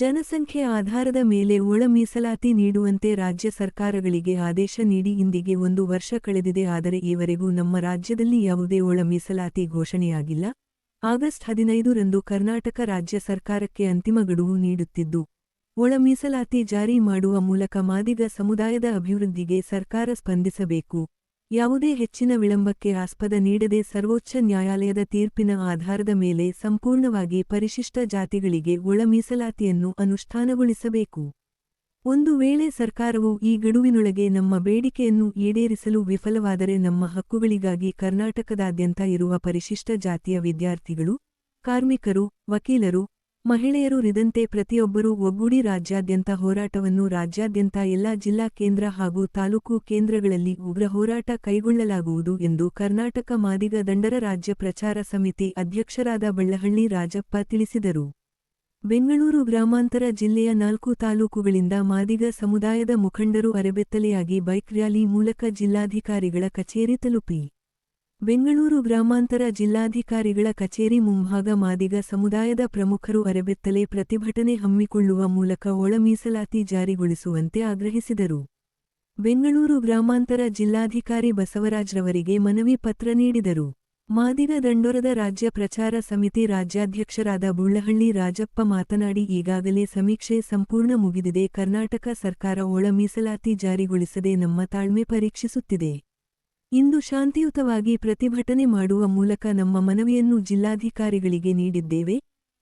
ಜನಸಂಖ್ಯೆ ಆಧಾರದ ಮೇಲೆ ಒಳ ಮೀಸಲಾತಿ ನೀಡುವಂತೆ ರಾಜ್ಯ ಸರ್ಕಾರಗಳಿಗೆ ಆದೇಶ ನೀಡಿ ಇಂದಿಗೆ ಒಂದು ವರ್ಷ ಕಳೆದಿದೆ. ಆದರೆ ಈವರೆಗೂ ನಮ್ಮ ರಾಜ್ಯದಲ್ಲಿ ಯಾವುದೇ ಒಳ ಮೀಸಲಾತಿ ಘೋಷಣೆಯಾಗಿಲ್ಲ. ಆಗಸ್ಟ್ ಹದಿನೈದರಂದು ಕರ್ನಾಟಕ ರಾಜ್ಯ ಸರ್ಕಾರಕ್ಕೆ ಅಂತಿಮ ಗಡುವು ನೀಡುತ್ತಿದ್ದು, ಒಳ ಮೀಸಲಾತಿ ಜಾರಿ ಮಾಡುವ ಮೂಲಕ ಮಾದಿಗ ಸಮುದಾಯದ ಅಭಿವೃದ್ಧಿಗೆ ಸರ್ಕಾರ ಸ್ಪಂದಿಸಬೇಕು. ಯಾವುದೇ ಹೆಚ್ಚಿನ ವಿಳಂಬಕ್ಕೆ ಆಸ್ಪದ ನೀಡದೆ ಸರ್ವೋಚ್ಚ ನ್ಯಾಯಾಲಯದ ತೀರ್ಪಿನ ಆಧಾರದ ಮೇಲೆ ಸಂಪೂರ್ಣವಾಗಿ ಪರಿಶಿಷ್ಟ ಜಾತಿಗಳಿಗೆ ಒಳ ಮೀಸಲಾತಿಯನ್ನು ಅನುಷ್ಠಾನಗೊಳಿಸಬೇಕು. ಒಂದು ವೇಳೆ ಸರ್ಕಾರವು ಈ ಗಡುವಿನೊಳಗೆ ನಮ್ಮ ಬೇಡಿಕೆಯನ್ನು ಈಡೇರಿಸಲು ವಿಫಲವಾದರೆ ನಮ್ಮ ಹಕ್ಕುಗಳಿಗಾಗಿ ಕರ್ನಾಟಕದಾದ್ಯಂತ ಇರುವ ಪರಿಶಿಷ್ಟ ಜಾತಿಯ ವಿದ್ಯಾರ್ಥಿಗಳು, ಕಾರ್ಮಿಕರು, ವಕೀಲರು ಮಹಿಳೆಯರು ರಿದಂತೆ ಪ್ರತಿಯೊಬ್ಬರೂ ಒಗ್ಗೂಡಿ ರಾಜ್ಯಾದ್ಯಂತ ಹೋರಾಟವನ್ನು ರಾಜ್ಯಾದ್ಯಂತ ಎಲ್ಲಾ ಜಿಲ್ಲಾ ಕೇಂದ್ರ ಹಾಗೂ ತಾಲೂಕು ಕೇಂದ್ರಗಳಲ್ಲಿ ಉಗ್ರ ಹೋರಾಟ ಕೈಗೊಳ್ಳಲಾಗುವುದು ಎಂದು ಕರ್ನಾಟಕ ಮಾದಿಗ ದಂಡರ ರಾಜ್ಯ ಪ್ರಚಾರ ಸಮಿತಿ ಅಧ್ಯಕ್ಷರಾದ ಬಳ್ಳಹಳ್ಳಿ ರಾಜಪ್ಪ ತಿಳಿಸಿದರು. ಬೆಂಗಳೂರು ಗ್ರಾಮಾಂತರ ಜಿಲ್ಲೆಯ ನಾಲ್ಕು ತಾಲೂಕುಗಳಿಂದ ಮಾದಿಗ ಸಮುದಾಯದ ಮುಖಂಡರು ಅರೆಬೆತ್ತಲೆಯಾಗಿ ಬೈಕ್ ರ್ಯಾಲಿ ಮೂಲಕ ಜಿಲ್ಲಾಧಿಕಾರಿಗಳ ಕಚೇರಿ ತಲುಪಿ. ಬೆಂಗಳೂರು ಗ್ರಾಮಾಂತರ ಜಿಲ್ಲಾಧಿಕಾರಿಗಳ ಕಚೇರಿ ಮುಂಭಾಗ ಮಾದಿಗ ಸಮುದಾಯದ ಪ್ರಮುಖರು ಅರೆಬೆತ್ತಲೆ ಪ್ರತಿಭಟನೆ ಹಮ್ಮಿಕೊಳ್ಳುವ ಮೂಲಕ ಒಳ ಮೀಸಲಾತಿ ಜಾರಿಗೊಳಿಸುವಂತೆ ಆಗ್ರಹಿಸಿದರು. ಬೆಂಗಳೂರು ಗ್ರಾಮಾಂತರ ಜಿಲ್ಲಾಧಿಕಾರಿ ಬಸವರಾಜ್ರವರಿಗೆ ಮನವಿ ಪತ್ರ ನೀಡಿದರು. ಮಾದಿಗ ದಂಡೋರದ ರಾಜ್ಯ ಪ್ರಚಾರ ಸಮಿತಿ ರಾಜ್ಯಾಧ್ಯಕ್ಷರಾದ ಬುಳ್ಳಹಳ್ಳಿ ರಾಜಪ್ಪ ಮಾತನಾಡಿ, ಈಗಾಗಲೇ ಸಮೀಕ್ಷೆ ಸಂಪೂರ್ಣ ಮುಗಿದಿದೆ. ಕರ್ನಾಟಕ ಸರ್ಕಾರ ಒಳ ಮೀಸಲಾತಿ ಜಾರಿಗೊಳಿಸದೆ ನಮ್ಮ ತಾಳ್ಮೆ ಪರೀಕ್ಷಿಸುತ್ತಿದೆ. ಇಂದು ಶಾಂತಿಯುತವಾಗಿ ಪ್ರತಿಭಟನೆ ಮಾಡುವ ಮೂಲಕ ನಮ್ಮ ಮನವಿಯನ್ನು ಜಿಲ್ಲಾಧಿಕಾರಿಗಳಿಗೆ ನೀಡಿದ್ದೇವೆ.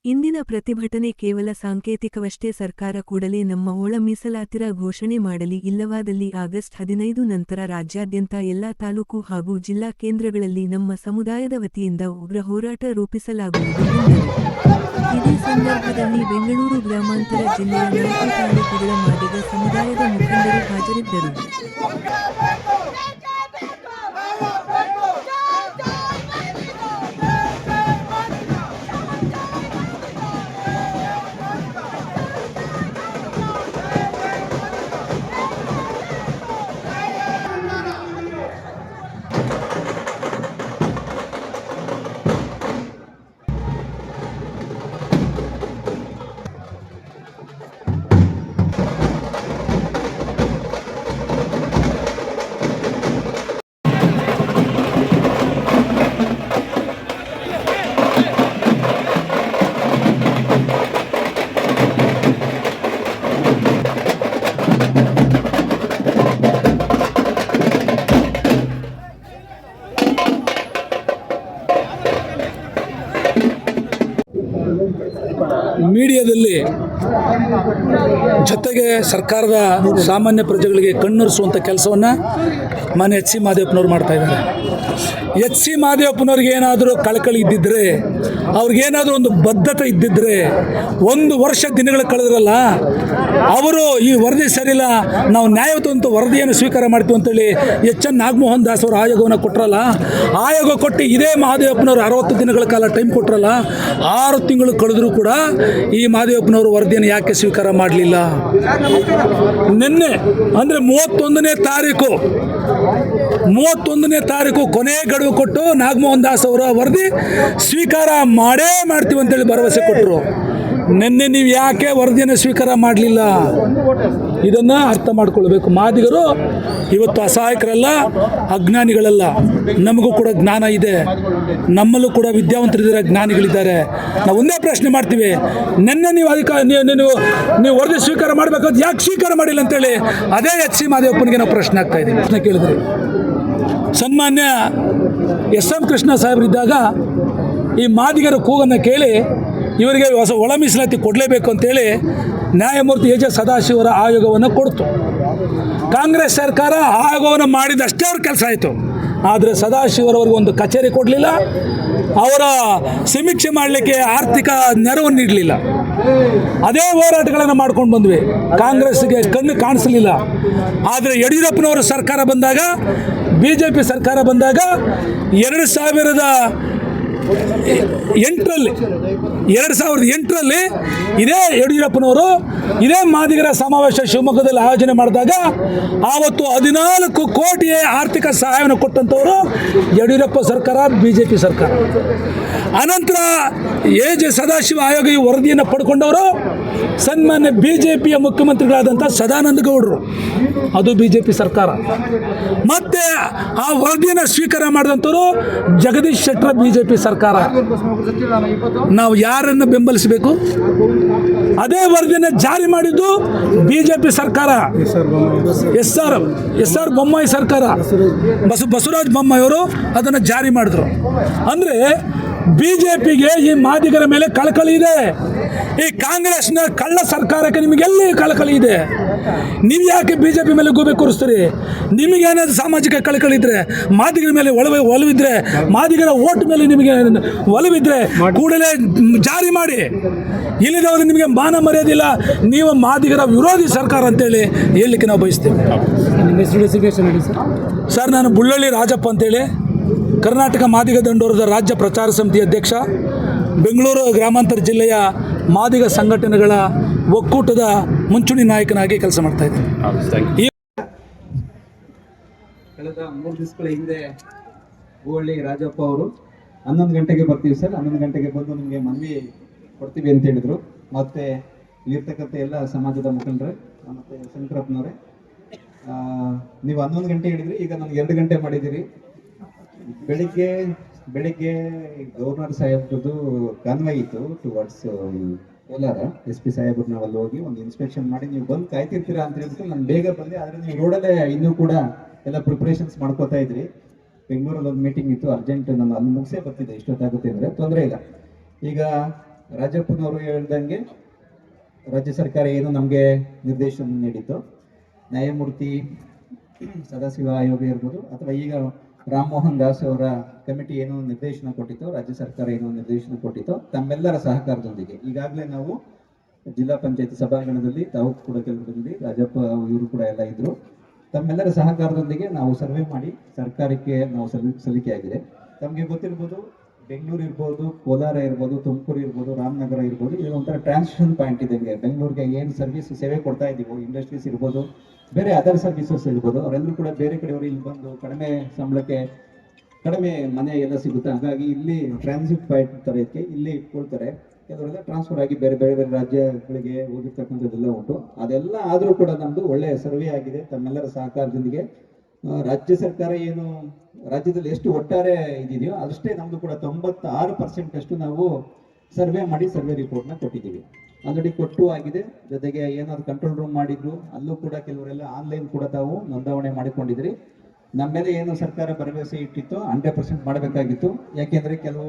ಇಂದಿನ ಪ್ರತಿಭಟನೆ ಕೇವಲ ಸಾಂಕೇತಿಕವಷ್ಟೇ ಸರ್ಕಾರ ಕೂಡಲೇ ನಮ್ಮ ಒಳ ಮೀಸಲಾತಿರ ಘೋಷಣೆ ಮಾಡಲಿ ಇಲ್ಲವಾದಲ್ಲಿ ಆಗಸ್ಟ್ ಹದಿನೈದು ನಂತರ ರಾಜ್ಯಾದ್ಯಂತ ಎಲ್ಲಾ ತಾಲೂಕು ಹಾಗೂ ಜಿಲ್ಲಾ ಕೇಂದ್ರಗಳಲ್ಲಿ ನಮ್ಮ ಸಮುದಾಯದ ವತಿಯಿಂದ ಉಗ್ರ ಹೋರಾಟ ರೂಪಿಸಲಾಗುವುದು ಇದೇ ಸಂದರ್ಭದಲ್ಲಿ ಬೆಂಗಳೂರು ಗ್ರಾಮಾಂತರ ಜಿಲ್ಲೆಯ ಮಾದಿಗ ಸಮುದಾಯದ ಮುಖಂಡರು ಹಾಜರಿದ್ದರು. ಮೀಡಿಯಾದಲ್ಲಿ ಜೊತೆಗೆ ಸರ್ಕಾರದ ಸಾಮಾನ್ಯ ಪ್ರಜೆಗಳಿಗೆ ಕಣ್ಣುರಿಸುವಂಥ ಕೆಲಸವನ್ನು ಮಾನ್ಯ ಎಚ್ ಸಿ ಮಾದೇವಪ್ಪನವ್ರು ಮಾಡ್ತಾ ಇದ್ದಾರೆ. ಎಚ್ ಸಿ ಮಾದೇವಪ್ಪನವ್ರಿಗೆ ಏನಾದರೂ ಕಳಕಳಿ ಇದ್ದಿದ್ದರೆ ಅವ್ರಿಗೇನಾದರೂ ಒಂದು ಬದ್ಧತೆ ಇದ್ದಿದ್ದರೆ ಒಂದು ವರ್ಷ ದಿನಗಳು ಕಳೆದ್ರಲ್ಲ, ಅವರು ಈ ವರದಿ ಸರಿಯಿಲ್ಲ, ನಾವು ನ್ಯಾಯಯುತ ವರದಿಯನ್ನು ಸ್ವೀಕಾರ ಮಾಡ್ತೀವಿ ಅಂತೇಳಿ ಎಚ್ ಎನ್ ನಾಗಮೋಹನ್ ದಾಸ್ ಅವರು ಆಯೋಗವನ್ನು ಕೊಟ್ಟರಲ್ಲ ಆಯೋಗ ಕೊಟ್ಟು ಇದೇ ಮಹಾದೇವಪ್ಪನವರು ಅರವತ್ತು ದಿನಗಳ ಕಾಲ ಟೈಮ್ ಕೊಟ್ಟರಲ್ಲ ಆರು ತಿಂಗಳು ಕಳೆದರೂ ಕೂಡ ಈ ಮಹಾದೇವಪ್ಪನವರು ವರದಿಯನ್ನು ಯಾಕೆ ಸ್ವೀಕಾರ ಮಾಡಲಿಲ್ಲ? ನಿನ್ನೆ, ಅಂದರೆ ಮೂವತ್ತೊಂದನೇ ತಾರೀಕು ಮೂವತ್ತೊಂದನೇ ತಾರೀಕು ಕೊನೆ ಗಡುವು ಕೊಟ್ಟು ನಾಗಮೋಹನ್ ದಾಸ್ ಅವರ ವರದಿ ಸ್ವೀಕಾರ ಮಾಡೇ ಮಾಡ್ತೀವಿ ಅಂತೇಳಿ ಭರವಸೆ ಕೊಟ್ಟರು ನಿನ್ನೆ ನೀವು ಯಾಕೆ ವರದಿಯನ್ನು ಸ್ವೀಕಾರ ಮಾಡಲಿಲ್ಲ? ಇದನ್ನು ಅರ್ಥ ಮಾಡ್ಕೊಳ್ಬೇಕು. ಮಾದಿಗರು ಇವತ್ತು ಅಸಹಾಯಕರಲ್ಲ, ಅಜ್ಞಾನಿಗಳಲ್ಲ, ನಮಗೂ ಕೂಡ ಜ್ಞಾನ ಇದೆ. ನಮ್ಮಲ್ಲೂ ಕೂಡ ವಿದ್ಯಾವಂತರಿದ್ದಾರೆ ಜ್ಞಾನಿಗಳಿದ್ದಾರೆ ನಾವು ಒಂದೇ ಪ್ರಶ್ನೆ ಮಾಡ್ತೀವಿ. ನಿನ್ನೆ ನೀವು ಅಧಿಕ ನೀವು ನೀವು ನೀವು ವರದಿ ಸ್ವೀಕಾರ ಮಾಡಬೇಕಾದ್ರೆ ಯಾಕೆ ಸ್ವೀಕಾರ ಮಾಡಿಲ್ಲ ಅಂತೇಳಿ? ಅದೇ ಎಚ್ ಸಿ ಮಾದೇವಪ್ಪನಿಗೆ ನಾವು ಪ್ರಶ್ನೆ ಆಗ್ತಾ ಇದ್ದೀವಿ. ಪ್ರಶ್ನೆ ಕೇಳಿದ್ರಿ. ಸನ್ಮಾನ್ಯ ಎಸ್ ಎಂ ಕೃಷ್ಣ ಸಾಹೇಬರಿದ್ದಾಗ ಈ ಮಾದಿಗರ ಕೂಗನ್ನು ಕೇಳಿ ಇವರಿಗೆ ಹೊಸ ಒಳ ಮೀಸಲಾತಿ ಕೊಡಲೇಬೇಕು ಅಂತೇಳಿ ನ್ಯಾಯಮೂರ್ತಿ ಎ ಜೆ ಸದಾಶಿವರ ಆಯೋಗವನ್ನು ಕೊಡ್ತು. ಕಾಂಗ್ರೆಸ್ ಸರ್ಕಾರ ಆಯೋಗವನ್ನು ಮಾಡಿದಷ್ಟೇ ಅವ್ರ ಕೆಲಸ ಆಯಿತು. ಆದರೆ ಸದಾಶಿವರವರಿಗೆ ಒಂದು ಕಚೇರಿ ಕೊಡಲಿಲ್ಲ. ಅವರ ಸಮೀಕ್ಷೆ ಮಾಡಲಿಕ್ಕೆ ಆರ್ಥಿಕ ನೆರವು ನೀಡಲಿಲ್ಲ. ಅದೇ ಹೋರಾಟಗಳನ್ನು ಮಾಡ್ಕೊಂಡು ಬಂದ್ವಿ. ಕಾಂಗ್ರೆಸ್ಗೆ ಕಣ್ಣು ಕಾಣಿಸಲಿಲ್ಲ. ಆದರೆ ಯಡಿಯೂರಪ್ಪನವರ ಸರ್ಕಾರ ಬಂದಾಗ ಬಿ ಜೆ ಪಿ ಸರ್ಕಾರ ಬಂದಾಗ ಎರಡು ಸಾವಿರದ ಎಂಟರಲ್ಲಿ, ಎರಡು ಸಾವಿರದ ಎಂಟರಲ್ಲಿ ಇದೇ ಯಡಿಯೂರಪ್ಪನವರು ಇದೇ ಮಾದಿಗರ ಸಮಾವೇಶ ಶಿವಮೊಗ್ಗದಲ್ಲಿ ಆಯೋಜನೆ ಮಾಡಿದಾಗ ಆವತ್ತು ಹದಿನಾಲ್ಕು ಕೋಟಿ ಆರ್ಥಿಕ ಸಹಾಯವನ್ನು ಕೊಟ್ಟಂಥವರು ಯಡಿಯೂರಪ್ಪ ಸರ್ಕಾರ ಬಿ ಜೆ ಪಿ ಸರ್ಕಾರ. ಅನಂತರ ಎ ಜೆ ಸದಾಶಿವ ಆಯೋಗ ಈ ವರದಿಯನ್ನು ಪಡ್ಕೊಂಡವರು, ಸನ್ಮಾನ್ಯ ಬಿ ಜೆ ಪಿಯ ಮುಖ್ಯಮಂತ್ರಿಗಳಾದಂಥ ಸದಾನಂದ ಗೌಡರು. ಅದು ಬಿ ಜೆ ಪಿ ಸರ್ಕಾರ. ಮತ್ತೆ ಆ ವರದಿಯನ್ನು ಸ್ವೀಕಾರ ಮಾಡಿದಂಥವರು Jagadish Shettar B J P ಸರ್ಕಾರ. ನಾವು ಯಾರನ್ನು ಬೆಂಬಲಿಸಬೇಕು? ಅದೇ ವರದಿಯನ್ನು ಜಾರಿ ಮಾಡಿದ್ದು ಬಿ ಜೆ ಪಿ ಸರ್ಕಾರ. S R S R Bommai ಸರ್ಕಾರ. ಬಸು ಬಸವರಾಜ ಬೊಮ್ಮಾಯಿ ಅವರು ಅದನ್ನು ಜಾರಿ ಮಾಡಿದ್ರು. ಅಂದರೆ ಬಿ ಜೆ ಪಿಗೆ ಈ ಮಾದಿಗರ ಮೇಲೆ ಕಳಕಳಿ ಇದೆ. ಈ ಕಾಂಗ್ರೆಸ್ನ ಕಳ್ಳ ಸರ್ಕಾರಕ್ಕೆ ನಿಮಗೆಲ್ಲ ಕಳಕಳಿ ಇದೆ? ನೀವು ಯಾಕೆ ಬಿ ಜೆ ಪಿ ಮೇಲೆ ಗೂಬೆ ಕೂರಿಸ್ತೀರಿ? ನಿಮಗೇನಾದ್ರು ಸಾಮಾಜಿಕ ಕಳಕಳಿ ಇದ್ರೆ ಮಾದಿಗರ ಮೇಲೆ ಒಳವೆ ಒಲವಿದ್ರೆ ಮಾದಿಗರ ಓಟ್ ಮೇಲೆ ನಿಮಗೆ ಒಲವಿದ್ರೆ ಕೂಡಲೇ ಜಾರಿ ಮಾಡಿ. ಇಲ್ಲಿದವರು ನಿಮಗೆ ಮಾನ ಮರ್ಯಾದಿಲ್ಲ ನೀವು ಮಾದಿಗರ ವಿರೋಧಿ ಸರ್ಕಾರ ಅಂತೇಳಿ ಹೇಳಲಿಕ್ಕೆ ನಾವು ಬಯಸ್ತೇವೆ. ಸರ್ ನಾನು ಬುಳ್ಳಳ್ಳಿ ರಾಜಪ್ಪ ಅಂತೇಳಿ ಕರ್ನಾಟಕ ಮಾದಿಗ ದಂಡೋರದ ರಾಜ್ಯ ಪ್ರಚಾರ ಸಮಿತಿ ಅಧ್ಯಕ್ಷ. ಬೆಂಗಳೂರು ಗ್ರಾಮಾಂತರ ಜಿಲ್ಲೆಯ ಮಾದಿಗ ಸಂಘಟನೆಗಳ ಒಕ್ಕೂಟದ ಮುಂಚೂಣಿ ನಾಯಕನಾಗಿ ಕೆಲಸ ಮಾಡ್ತಾ ಇದ್ದೀನಿ. ಕಳೆದ ಮೂರು ದಿವಸಗಳ ಹಿಂದೆ ಹೂವಳ್ಳಿ ರಾಜಪ್ಪ ಅವರು ಹನ್ನೊಂದು ಗಂಟೆಗೆ ಬರ್ತೀವಿ ಸರ್. ಹನ್ನೊಂದು ಗಂಟೆಗೆ ಬಂದು ನಿಮಗೆ ಮನವಿ ಕೊಡ್ತೀವಿ ಅಂತ ಹೇಳಿದ್ರು. ಮತ್ತೆ ಇಲ್ಲಿರ್ತಕ್ಕಂಥ ಎಲ್ಲ ಸಮಾಜದ ಮುಖಂಡರು ಮತ್ತೆ ಶಂಕರಪ್ಪನವರೇ ಆ, ನೀವು ಹನ್ನೊಂದು ಗಂಟೆ ಹೇಳಿದ್ರಿ ಈಗ ನನಗೆ ಎರಡು ಗಂಟೆ ಮಾಡಿದ್ದೀರಿ. ಬೆಳಿಗ್ಗೆ ಬೆಳಿಗ್ಗೆ ಗವರ್ನರ್ ಸಾಹೇಬ್ರದ್ದು ಕಾನ್ವಾಯ್ ಇತ್ತು ಟುವರ್ಡ್ಸ್ ಕೋಲಾರ. ಎಸ್ ಪಿ ಸಾಹೇಬ್ರು ನಾವು ಅಲ್ಲಿ ಹೋಗಿ ಒಂದು ಇನ್ಸ್ಪೆಕ್ಷನ್ ಮಾಡಿ ನೀವು ಬಂದು ಕಾಯ್ತಿರ್ತೀರಾ ಅಂತ ಹೇಳ್ಬಿಟ್ಟು ನಾನು ಬೇಗ ಬಂದೆ. ಆದರೆ ನೀವು ರೋಡಲ್ಲೇ ಇನ್ನೂ ಕೂಡ ಎಲ್ಲ ಪ್ರಿಪ್ರೇಷನ್ಸ್ ಮಾಡ್ಕೋತಾ ಇದ್ರಿ. ಬೆಂಗಳೂರಲ್ಲಿ ಒಂದು ಮೀಟಿಂಗ್ ಇತ್ತು. ಅರ್ಜೆಂಟ್ ನಾನು ಅಲ್ಲಿ ಮುಗಿಸೇ ಬರ್ತಿದ್ದೆ ಇಷ್ಟೊತ್ತಾಗುತ್ತೆ ಅಂದರೆ ತೊಂದರೆ ಇಲ್ಲ. ಈಗ ರಾಜಪ್ಪನವರು ಹೇಳ್ದಂಗೆ ರಾಜ್ಯ ಸರ್ಕಾರ ಏನು ನಮಗೆ ನಿರ್ದೇಶನ ನೀಡಿತ್ತು. ನ್ಯಾಯಮೂರ್ತಿ ಸದಾಶಿವ ಆಯೋಗ ಇರ್ಬೋದು. ಅಥವಾ ಈಗ ರಾಮಮೋಹನ್ ದಾಸ್ ಅವರ ಕಮಿಟಿ ಏನು ನಿರ್ದೇಶನ ಕೊಟ್ಟಿತ್ತು, ರಾಜ್ಯ ಸರ್ಕಾರ ಏನು ನಿರ್ದೇಶನ ಕೊಟ್ಟಿತ್ತು, ತಮ್ಮೆಲ್ಲರ ಸಹಕಾರದೊಂದಿಗೆ. ಈಗಾಗಲೇ ನಾವು ಜಿಲ್ಲಾ ಪಂಚಾಯತ್ ಸಭಾಂಗಣದಲ್ಲಿ ತಾವು ಕೂಡ ಬಂದಿದ್ರಿ ರಾಜಪ್ಪ ಇವರು ಕೂಡ ಎಲ್ಲ ಇದ್ರು. ತಮ್ಮೆಲ್ಲರ ಸಹಕಾರದೊಂದಿಗೆ ನಾವು ಸರ್ವೆ ಮಾಡಿ, ಸರ್ಕಾರಕ್ಕೆ ನಾವು ಸಲ್ಲಿ ಸಲ್ಲಿಕೆ ಆಗಿದೆ ತಮಗೆ ಗೊತ್ತಿರ್ಬೋದು ಬೆಂಗಳೂರು ಇರ್ಬೋದು, ಕೋಲಾರ ಇರ್ಬೋದು, ತುಮಕೂರು ಇರ್ಬೋದು, ರಾಮನಗರ ಇರ್ಬೋದು ಇದು ಒಂಥರ ಟ್ರಾನ್ಸಿಷನ್ ಪಾಯಿಂಟ್ ಇದ್ದಂಗೆ ಬೆಂಗಳೂರಿಗೆ ಏನು ಸರ್ವಿಸ್ ಸೇವೆ ಕೊಡ್ತಾ ಇದ್ದೀವೋ ಇಂಡಸ್ಟ್ರೀಸ್ ಇರ್ಬೋದು, ಬೇರೆ ಅದರ್ ಸರ್ವಿಸಸ್ ಇರ್ಬೋದು, ಅವರೆಲ್ಲರೂ ಕೂಡ ಬೇರೆ ಕಡೆಯವರು ಇಲ್ಲಿ ಬಂದು ಕಡಿಮೆ ಸಂಬಳಕ್ಕೆ, ಕಡಿಮೆ ಮನೆ ಎಲ್ಲ ಸಿಗುತ್ತೆ. ಹಾಗಾಗಿ ಇಲ್ಲಿ ಟ್ರಾನ್ಸಿಟ್ ಪಾಯಿಂಟ್ ಥರ ಇದಕ್ಕೆ ಇಲ್ಲಿ ಇಟ್ಕೊಳ್ತಾರೆ. ಕೆಲವರೆಲ್ಲ ಟ್ರಾನ್ಸ್ಫರ್ ಆಗಿ ಬೇರೆ ಬೇರೆ ಬೇರೆ ರಾಜ್ಯಗಳಿಗೆ ಹೋಗಿರ್ತಕ್ಕಂಥದ್ದೆಲ್ಲ ಉಂಟು. ಅದೆಲ್ಲ ಆದರೂ ಕೂಡ ನಮ್ಮದು ಒಳ್ಳೆಯ ಸರ್ವೆ ಆಗಿದೆ. ತಮ್ಮೆಲ್ಲರ ಸಹಕಾರದೊಂದಿಗೆ ರಾಜ್ಯ ಸರ್ಕಾರ ಏನು, ರಾಜ್ಯದಲ್ಲಿ ಎಷ್ಟು ಒಟ್ಟಾರೆ ಇದೆಯೋ ಅಷ್ಟೇ ನಮ್ಮದು ಕೂಡ ತೊಂಬತ್ತಾರು ಪರ್ಸೆಂಟ್ ಅಷ್ಟು ನಾವು ಸರ್ವೆ ಮಾಡಿ ಸರ್ವೆ ರಿಪೋರ್ಟ್ನ ಕೊಟ್ಟಿದ್ದೀವಿ. ಆಲ್ರೆಡಿ ಕೊಟ್ಟು ಆಗಿದೆ. ಜೊತೆಗೆ ಏನಾದ್ರು ಕಂಟ್ರೋಲ್ ರೂಮ್ ಮಾಡಿದ್ರು, ಅಲ್ಲೂ ಕೂಡ ಕೆಲವರೆಲ್ಲ ಆನ್ಲೈನ್ ಕೂಡ ತಾವು ನೋಂದಾವಣೆ ಮಾಡಿಕೊಂಡಿದ್ರಿ. ನಮ್ಮ ಮೇಲೆ ಏನು ಸರ್ಕಾರ ಭರವಸೆ ಇಟ್ಟಿತ್ತು ಹಂಡ್ರೆಡ್ ಪರ್ಸೆಂಟ್ ಮಾಡಬೇಕಾಗಿತ್ತು. ಯಾಕೆಂದ್ರೆ ಕೆಲವು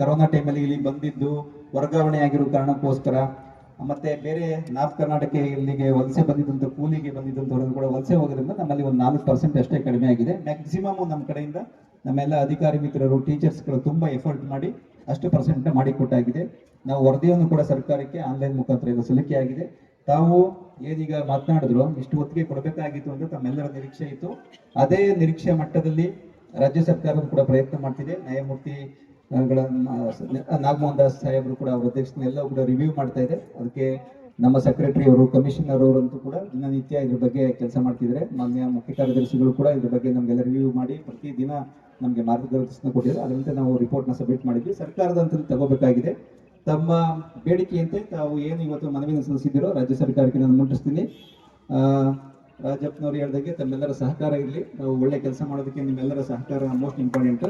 ಕರೋನಾ ಟೈಮಲ್ಲಿ ಇಲ್ಲಿ ಬಂದಿದ್ದು, ವರ್ಗಾವಣೆ ಆಗಿರೋ ಕಾರಣಕ್ಕೋಸ್ಕರ ಮತ್ತೆ ಬೇರೆ ನಾರ್ತ್ ಕರ್ನಾಟಕ ಇಲ್ಲಿಗೆ ವಲಸೆ ಬಂದಿದ್ದಂಥ ಕೂಲಿಗೆ ಬಂದಿದ್ದಂಥವ್ರು ಕೂಡ ವಲಸೆ ಹೋಗೋದ್ರಿಂದ ನಮ್ಮಲ್ಲಿ ಒಂದು ನಾಲ್ಕು ಪರ್ಸೆಂಟ್ ಅಷ್ಟೇ ಕಡಿಮೆ ಆಗಿದೆ. ಮ್ಯಾಕ್ಸಿಮಮ್ ನಮ್ಮ ಕಡೆಯಿಂದ ನಮ್ಮೆಲ್ಲ ಅಧಿಕಾರಿ ಮಿತ್ರರು ಟೀಚರ್ಸ್ಗಳು ತುಂಬಾ ಎಫರ್ಟ್ ಮಾಡಿ ಅಷ್ಟು ಪರ್ಸೆಂಟ್ ಮಾಡಿಕೊಟ್ಟಾಗಿದೆ ನಾವು ವರದಿಯನ್ನು ಕೂಡ ಸರ್ಕಾರಕ್ಕೆ ಆನ್ಲೈನ್ ಮುಖಾಂತರ ಎಲ್ಲ ತಾವು ಏನೀಗ ಮಾತನಾಡಿದ್ರು, ಇಷ್ಟು ಹೊತ್ತಿಗೆ ಕೊಡಬೇಕಾಗಿತ್ತು ಅಂತ ತಮ್ಮೆಲ್ಲರ ನಿರೀಕ್ಷೆ ಇತ್ತು. ಅದೇ ನಿರೀಕ್ಷೆ ಮಟ್ಟದಲ್ಲಿ ರಾಜ್ಯ ಸರ್ಕಾರವು ಕೂಡ ಪ್ರಯತ್ನ ಮಾಡ್ತಿದೆ. ನ್ಯಾಯಮೂರ್ತಿ ನಾಗಮೋಹನ್ ದಾಸ್ ಸಾಹೇಬರು ಕೂಡ ಅವರ ಅಧ್ಯಕ್ಷತೆ ಎಲ್ಲ ಕೂಡ ರಿವ್ಯೂ ಮಾಡ್ತಾ ಇದೆ ಅದಕ್ಕೆ ನಮ್ಮ ಸೆಕ್ರೆಟರಿ ಅವರು ಕಮಿಷನರ್ ಅವರಂತೂ ಕೂಡ ದಿನನಿತ್ಯ ಇದ್ರ ಬಗ್ಗೆ ಕೆಲಸ ಮಾಡ್ತಿದ್ದಾರೆ. ಮಾನ್ಯ ಮುಖ್ಯ ಕಾರ್ಯದರ್ಶಿಗಳು ಕೂಡ ಇದ್ರ ಬಗ್ಗೆ ನಮಗೆಲ್ಲ ರಿವ್ಯೂ ಮಾಡಿ ಪ್ರತಿ ದಿನ ನಮಗೆ ಮಾರ್ಗದರ್ಶನ ಕೊಟ್ಟಿದ್ದಾರೆ. ಅದರಂತೆ ನಾವು ರಿಪೋರ್ಟ್ನ ಸಬ್ಮಿಟ್ ಮಾಡಿದ್ವಿ. ಸರ್ಕಾರದ ಅಂತ ತಗೋಬೇಕಾಗಿದೆ. ತಮ್ಮ ಬೇಡಿಕೆಯಂತೆ ತಾವು ಏನು ಇವತ್ತು ಮನವಿಯನ್ನು ಸಲ್ಲಿಸಿದ್ದೀರೋ ರಾಜ್ಯ ಸರ್ಕಾರಕ್ಕೆ ನಾನು ಮುಂಡಿಸ್ತೀನಿ ರಾಜಪ್ಪನವರು ಹೇಳ್ದಂಗೆ ತಮ್ಮೆಲ್ಲರ ಸಹಕಾರ ಇರಲಿ. ನಾವು ಒಳ್ಳೆ ಕೆಲಸ ಮಾಡೋದಕ್ಕೆ ನಿಮ್ಮೆಲ್ಲರ ಸಹಕಾರ ಮೋಸ್ಟ್ ಇಂಪಾರ್ಟೆಂಟ್